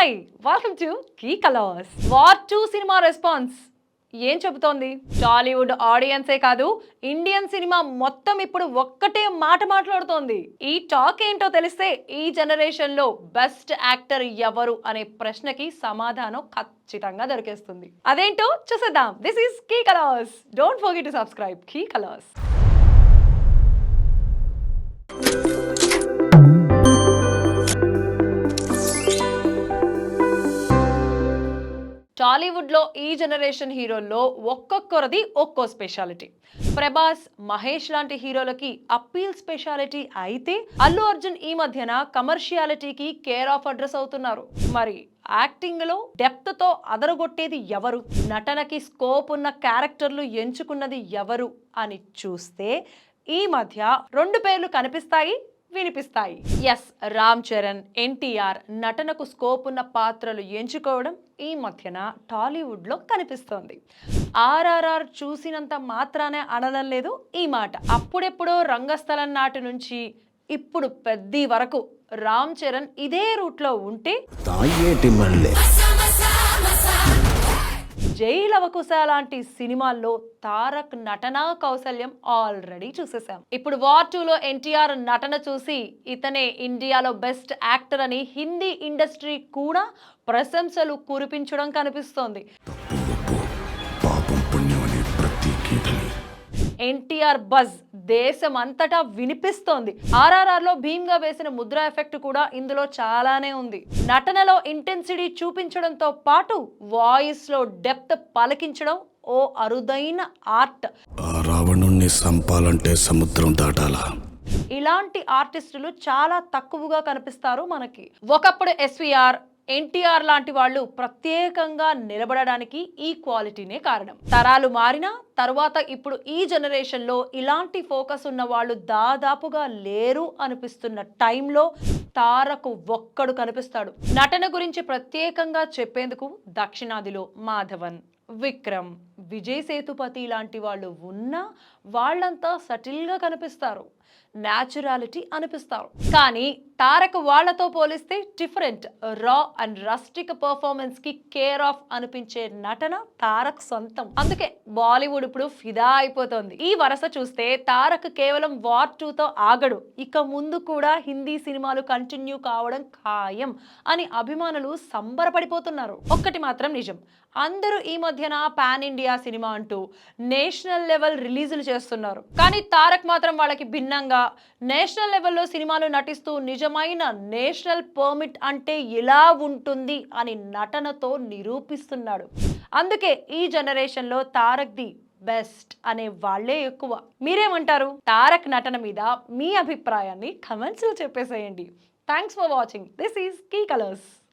Hi welcome to key colours war two cinema response ఏం చెబుతోంది? టాలీవుడ్ ఆడియన్సే కాదు ఇండియన్ సినిమా మొత్తం ఇప్పుడు ఒక్కటే మాట మాట్లాడుతోంది. ఈ టాక్ ఏంటో తెలిస్తే ఈ జనరేషన్లో బెస్ట్ యాక్టర్ ఎవరు అనే ప్రశ్నకి సమాధానం ఖచ్చితంగా దొరికేస్తుంది. అదేంటో చూసేద్దాం. This is key colours don't forget to subscribe key colours టాలీవుడ్లో ఈ జనరేషన్ హీరోల్లో ఒక్కొక్కరిది ఒక్కో స్పెషాలిటీ. ప్రభాస్ మహేష్ లాంటి హీరోలకి అప్పీల్ స్పెషాలిటీ అయితే అల్లు అర్జున్ ఈ మధ్యన కమర్షియాలిటీకి కేర్ ఆఫ్ అడ్రస్ అవుతున్నారు. మరి యాక్టింగ్లో డెప్త్తో అదరగొట్టేది ఎవరు? నటనకి స్కోప్ ఉన్న క్యారెక్టర్లు ఎంచుకున్నది ఎవరు? అని చూస్తే ఈ మధ్య రెండు పేర్లు కనిపిస్తాయి. వినిపిస్తాయి. ఎస్ రామ్ చరణ్ ఎన్టీఆర్ నటనకు స్కోప్ ఉన్న పాత్రలు ఎంచుకోవడం ఈ మధ్యన టాలీవుడ్లో కనిపిస్తోంది. ఆర్ఆర్ఆర్ చూసినంత మాత్రానే అనడం లేదు ఈ మాట. అప్పుడెప్పుడో రంగస్థలం నాటి నుంచి ఇప్పుడు పెద్ది వరకు రామ్ చరణ్ ఇదే రూట్లో ఉంటే జైలవకుశ లాంటి సినిమాల్లో తారక్ నటన కౌశల్యం ఆల్రెడీ చూసేసాం ఇప్పుడు వార్ టూలో ఎన్టీఆర్ నటన చూసి ఇతనే ఇండియాలో బెస్ట్ యాక్టర్ అని హిందీ ఇండస్ట్రీ కూడా ప్రశంసలు కురిపించడం కనిపిస్తోంది. ఎన్టీఆర్ బజ్ దేశం అంతటా వినిపిస్తోంది. ఆర్ఆర్ఆర్లో భీమ్గా వేసిన ముద్ర ఎఫెక్ట్ కూడా ఇందులో చాలానే ఉంది. నటనలో ఇంటెన్సిటీ చూపించడంతో పాటు వాయిస్లో డెప్త్ పలికించడం ఓ అరుదైన ఆర్ట్. రావణుణ్ణి సంపాలంటే సముద్రం దాటాలా? ఇలాంటి ఆర్టిస్టులు చాలా తక్కువగా కనిపిస్తారు మనకి. ఒకప్పుడు ఎస్విఆర్ ఎన్టీఆర్ లాంటి వాళ్ళు ప్రత్యేకంగా నిలబడడానికి ఈ క్వాలిటీనే కారణం. తరాలు మారినా తర్వాత ఇప్పుడు ఈ జనరేషన్లో ఇలాంటి ఫోకస్ ఉన్న వాళ్ళు దాదాపుగా లేరు అనిపిస్తున్న టైంలో తారకు ఒక్కడు కనిపిస్తాడు. నటన గురించి ప్రత్యేకంగా చెప్పేందుకు దక్షిణాదిలో మాధవన్ విక్రమ్. విజయ్ సేతుపతి లాంటి వాళ్ళు ఉన్నా వాళ్ళంతా సటిల్గా కనిపిస్తారు. న్యాచురాలిటీ అనిపిస్తారు. కానీ తారక్ వాళ్ళతో పోలిస్తే డిఫరెంట్. రా అండ్ రస్టిక్ పర్ఫార్మెన్స్కి కేర్ ఆఫ్ అనిపించే నటన తారక్ సొంతం. అందుకే బాలీవుడ్ ఇప్పుడు ఫిదా అయిపోతుంది. ఈ వరస చూస్తే తారక్ కేవలం వార్ టూతో ఆగడు. ఇక ముందు కూడా హిందీ సినిమాలు కంటిన్యూ కావడం ఖాయం అని అభిమానులు సంబరపడిపోతున్నారు. ఒక్కటి మాత్రం నిజం. అందరూ ఈ మధ్యన పాన్ ఇండియా సినిమా అంటూ నేషనల్ లెవెల్ రిలీజులు చేస్తున్నారు. కానీ తారక్ మాత్రం వాళ్ళకి భిన్నంగా నేషనల్ లెవెల్లో సినిమాలు నటిస్తూ నిజమైన నేషనల్ పర్మిట్ అంటే ఎలా ఉంటుంది అని నటనతో నిరూపిస్తున్నాడు. అందుకే ఈ జనరేషన్లో తారక్ది బెస్ట్ అనే వాళ్ళే ఎక్కువ. మీరేమంటారు? తారక్ నటన మీద మీ అభిప్రాయాన్ని కమెంట్స్లో చెప్పేసేయండి. Thanks for watching this is key colours